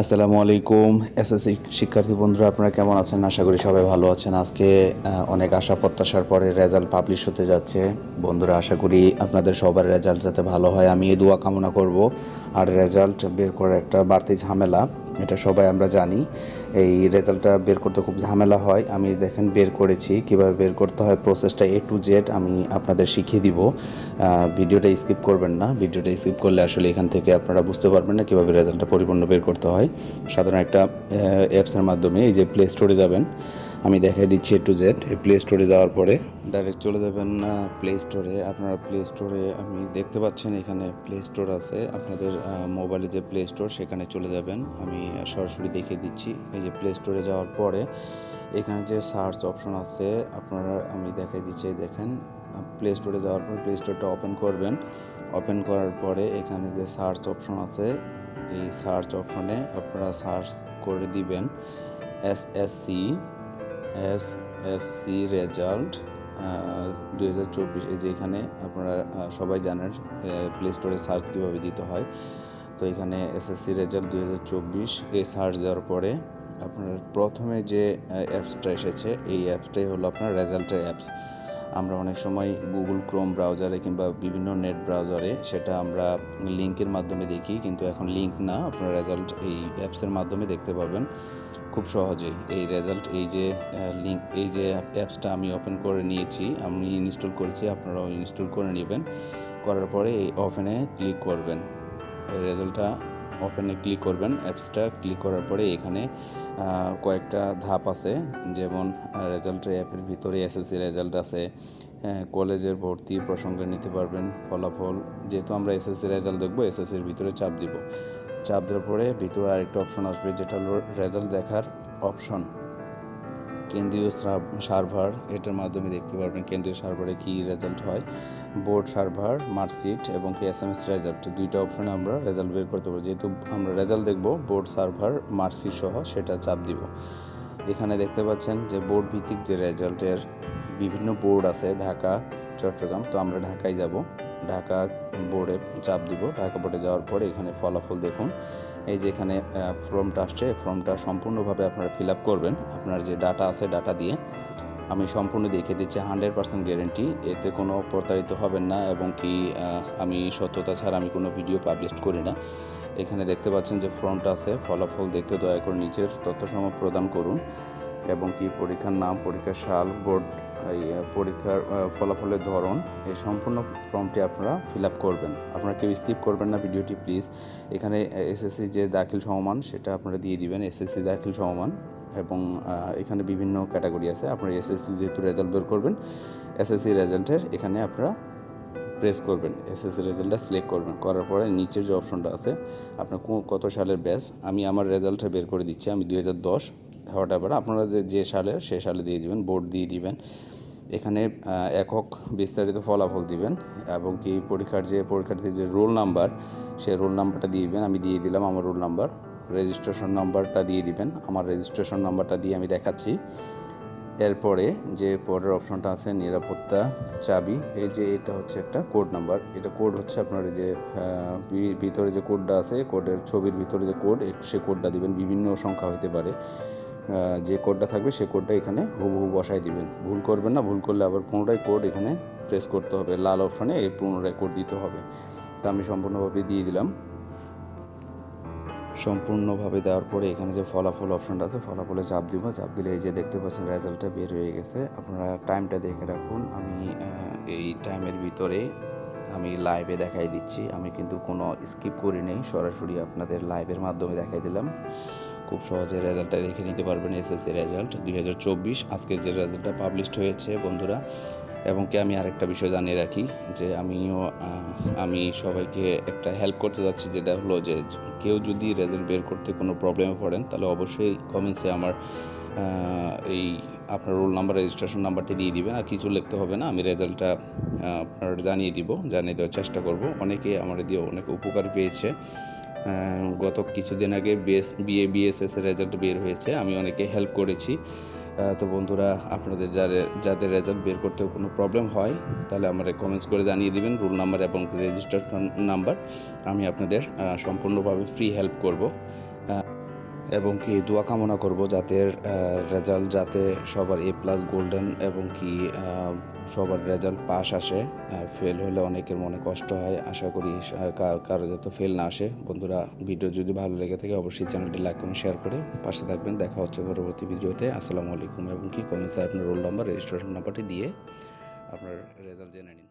আসসালামু আলাইকুম। এসএসসি শিক্ষার্থী বন্ধুরা, আপনারা কেমন আছেন? আশা করি সবাই ভালো আছেন। আজকে অনেক আশা প্রত্যাশার পরে রেজাল্ট পাবলিশ হতে যাচ্ছে। বন্ধুরা, আশা করি আপনাদের সবার রেজাল্ট যাতে ভালো হয়। আমি এই দোয়া কামনা করব। আর রেজাল্ট বের করে একটা বাড়তি ঝামেলা। এটা সবাই আমরা জানি। এই রেজাল্টটা বের করতে খুব ঝামেলা হয়। আমি দেখেন বের করেছি, কীভাবে বের করতে হয়। প্রসেসটা এ টু জেড আমি আপনাদের শিখিয়ে দিব। ভিডিওটা স্কিপ করবেন না। ভিডিওটা স্কিপ করলে আসলে এখান থেকে আপনারা বুঝতে পারবেন না কীভাবে রেজাল্টটা পরিপূর্ণ বের করতে হয়। সাধারণ একটা অ্যাপসের মাধ্যমে এই যে প্লে স্টোরে যাবেন আমি দেখাই দিচ্ছি এ টু জেড প্লে স্টোরে যাওয়ার পরে। ডাইরেক্ট চলে যাবেন না প্লে স্টোরে আপনারা প্লে স্টোরে আমি দেখতে পাচ্ছেন এখানে প্লে স্টোর আছে। আপনাদের মোবাইলে যে প্লে স্টোর সেখানে চলে যাবেন। আমি সরাসরি দেখিয়ে দিচ্ছি। এই যে প্লে স্টোরে যাওয়ার পরে, এখানে যে সার্চ অপশন আছে, আপনারা, আমি দেখাই দিচ্ছি, দেখেন। প্লে স্টোরে যাওয়ার পর প্লে স্টোরটা ওপেন করবেন। ওপেন করার পরে এখানে যে সার্চ অপশন আছে, এই সার্চ অপশনে আপনারা সার্চ করে দিবেন। S S C S S C result দু হাজার চব্বিশ, এই আপনারা সবাই জানেন প্লে স্টোরে সার্চ কীভাবে দিতে হয়। তো এখানে এসএসসি রেজাল্ট দুই হাজার চব্বিশ, এই সার্চ দেওয়ার পরে আপনার প্রথমে যে অ্যাপসটা এসেছে, এই অ্যাপসটাই হলো আপনার রেজাল্টের অ্যাপস আমরা অনেক সময় গুগল ক্রোম ব্রাউজারে কিংবা বিভিন্ন নেট ব্রাউজারে সেটা আমরা লিঙ্কের মাধ্যমে দেখি, কিন্তু এখন লিঙ্ক না, আপনার রেজাল্ট এই অ্যাপসের মাধ্যমে দেখতে পাবেন। খুব সহজেই এই রেজাল্ট এই যে লিঙ্ক এই যে অ্যাপসটা আমি ওপেন করে নিয়েছি আমি ইনস্টল করেছি আপনারাও ইনস্টল করে নেবেন। করার পরে এই ওপেনে ক্লিক করবেন। এই রেজাল্টটা ওপেনে ক্লিক করবেন অ্যাপসটা ক্লিক করার পরে এখানে কয়েকটা ধাপ আছে। যেমন রেজাল্টের অ্যাপের ভিতরে এসএসসি রেজাল্ট আছে। হ্যাঁ, কলেজের ভর্তি প্রসঙ্গে নিতে পারবেন ফলাফল যেহেতু আমরা এসএসসি রেজাল্ট দেখব এসএসসির ভিতরে চাপ দিব। চাপ দেওয়ার পরে ভিতরে আরেকটা অপশন আসবে, যেটা হলো রেজাল্ট দেখার অপশন কেন্দ্রীয় সার্ভার এটার মাধ্যমে দেখতে পারবেন কেন্দ্রীয় সার্ভারে কি রেজাল্ট হয়। বোর্ড সার্ভার মার্কশিট এবং কি এস এম এস রেজাল্ট দুইটা অপশনে আমরা রেজাল্ট বের করতে পারব। যেহেতু আমরা রেজাল্ট দেখব বোর্ড সার্ভার মার্কশিট সহ সেটা চাপ দিব। এখানে দেখতে পাচ্ছেন যে বোর্ড ভিত্তিক যে রেজাল্টের বিভিন্ন বোর্ড আছে, ঢাকা, চট্টগ্রাম, তো আমরা ঢাকায় যাব। ঢাকা বোর্ডে চাপ দিব। ঢাকা বোর্ডে যাওয়ার পরে এখানে ফলাফল দেখুন। এই যে এখানে ফর্মটা আসছে ফর্মটা সম্পূর্ণভাবে আপনারা ফিল আপ করবেন। আপনার যে ডাটা আছে, ডাটা দিয়ে আমি সম্পূর্ণ দেখে দিচ্ছি, হান্ড্রেড পার্সেন্ট গ্যারেন্টি। এতে কোনো প্রতারিত হবেন না এবং কি আমি সত্যতা ছাড়া আমি কোনো ভিডিও পাবলিশ করি না। এখানে দেখতে পাচ্ছেন যে ফর্মটা আছে, ফলাফল দেখতে দয়া করে নিচের তথ্যসমূহ প্রদান করুন এবং কি পরীক্ষার নাম, পরীক্ষার সাল, বোর্ড এই পরীক্ষার ফলাফলের ধরন এই সম্পূর্ণ ফর্মটি আপনারা ফিল আপ করবেন। আপনারা কেউ স্কিপ করবেন না ভিডিওটি, প্লিজ। এখানে এসএসসি যে দাখিল সমমান, সেটা আপনারা দিয়ে দিবেন, এসএসসি দাখিল সমমান। এবং এখানে বিভিন্ন ক্যাটাগরি আছে। আপনারা এসএসসি যেহেতু রেজাল্ট বের করবেন, এসএসসি রেজাল্টের এখানে আপনারা প্রেস করবেন। এসএসসি রেজাল্টটা সিলেক্ট করবেন। করার পরে নিচের যে অপশনটা আছে, আপনার কত সালের ব্যাচ, আমি আমার রেজাল্টটা বের করে দিচ্ছি। আমি দুই হাজার দশ হোয়াট আপনারা যে যে সালের সে সালে দিয়ে দিবেন, বোর্ড দিয়ে দিবেন। এখানে একক বিস্তারিত ফলাফল দিবেন এবং কি পরীক্ষার যে, পরীক্ষার্থীর যে রোল নাম্বার, সে রোল নাম্বারটা দিয়ে দিবেন। আমি দিয়ে দিলাম আমার রোল নাম্বার। রেজিস্ট্রেশন নাম্বারটা দিয়ে দিবেন। আমার রেজিস্ট্রেশন নাম্বারটা দিয়ে আমি দেখাচ্ছি। এরপরে যে পরের অপশনটা আছে, নিরাপত্তা চাবি। এই যে, এটা হচ্ছে একটা কোড নাম্বার। এটা কোড হচ্ছে আপনার যে ভিতরে যে কোডটা আছে, কোডের ছবির ভিতরে যে কোড সে কোডটা দিবেন। বিভিন্ন সংখ্যা হতে পারে। যে কোডটা থাকবে সে কোডটা এখানে হুবহু বসাই দিবেন। ভুল করবেন না, ভুল করলে আবার পুনরায় কোড এখানে প্রেস করতে হবে। লাল অপশনে এই পুনরায় কোড দিতে হবে। তা আমি সম্পূর্ণভাবে দিয়ে দিলাম। সম্পূর্ণভাবে দেওয়ার পরে এখানে যে ফলাফল অপশনটা আছে, ফলাফলে চাপ দিব। চাপ দিলে এই যে দেখতে পাচ্ছেন রেজাল্টটা বের হয়ে গেছে। আপনারা টাইমটা দেখে রাখুন। আমি এই টাইমের ভিতরে আমি লাইভে দেখাই দিচ্ছি। আমি কিন্তু কোনো স্কিপ করি নেই সরাসরি আপনাদের লাইভের মাধ্যমে দেখাই দিলাম। খুব সহজে রেজাল্টটা দেখে নিতে পারবেন এসএসসি রেজাল্ট দুই হাজার চব্বিশ। আজকে যে রেজাল্টটা পাবলিশড হয়েছে বন্ধুরা, এবং কি আমি আরেকটা বিষয় জানিয়ে রাখি, যে আমিও আমি সবাইকে একটা হেল্প করতে যাচ্ছি, যেটা হলো যে কেউ যদি রেজাল্ট বের করতে কোনো প্রবলেমে পড়েন, তাহলে অবশ্যই কমেন্টসে আমার এই আপনার রোল নাম্বার রেজিস্ট্রেশন নাম্বারটি দিয়ে দিবেন। আর কিছু লিখতে হবে না, আমি রেজাল্টটা আপনার জানিয়ে দিব, জানিয়ে দেওয়ার চেষ্টা করব। অনেকে আমার দিয়ে অনেক উপকার পেয়েছে। গত কিছুদিন আগে বিএস, বিএ, বিএসএস এর রেজাল্ট বের হয়েছে। আমি অনেকে হেল্প করেছি। তো বন্ধুরা, আপনাদের যাদের যাদের রেজাল্ট বের করতে কোনো প্রবলেম হয়, তাহলে আমার কমেন্টস করে জানিয়ে দিবেন রোল নাম্বার এবং রেজিস্ট্রেশন নাম্বার আমি আপনাদের সম্পূর্ণভাবে ফ্রি হেল্প করব। এবং কি দোয়া কামনা করব যাতে রেজাল্ট যাতে সবার এ প্লাস গোল্ডেন এবং কি সবার রেজাল্ট পাস আসে। ফেল হলে অনেকের মনে কষ্ট হয়। আশা করি কার, কারও যাতে ফেল না আসে। বন্ধুরা ভিডিও যদি ভালো লেগে থাকে, অবশ্যই চ্যানেলটি লাইক কমেন্ট শেয়ার করে পাশে থাকবেন। দেখা হচ্ছে পরবর্তী ভিডিওতে আসসালামু আলাইকুম এবং কি কমেন্টসে আপনার রোল নাম্বার রেজিস্ট্রেশন নাম্বারটি দিয়ে আপনার রেজাল্ট জেনে নিন।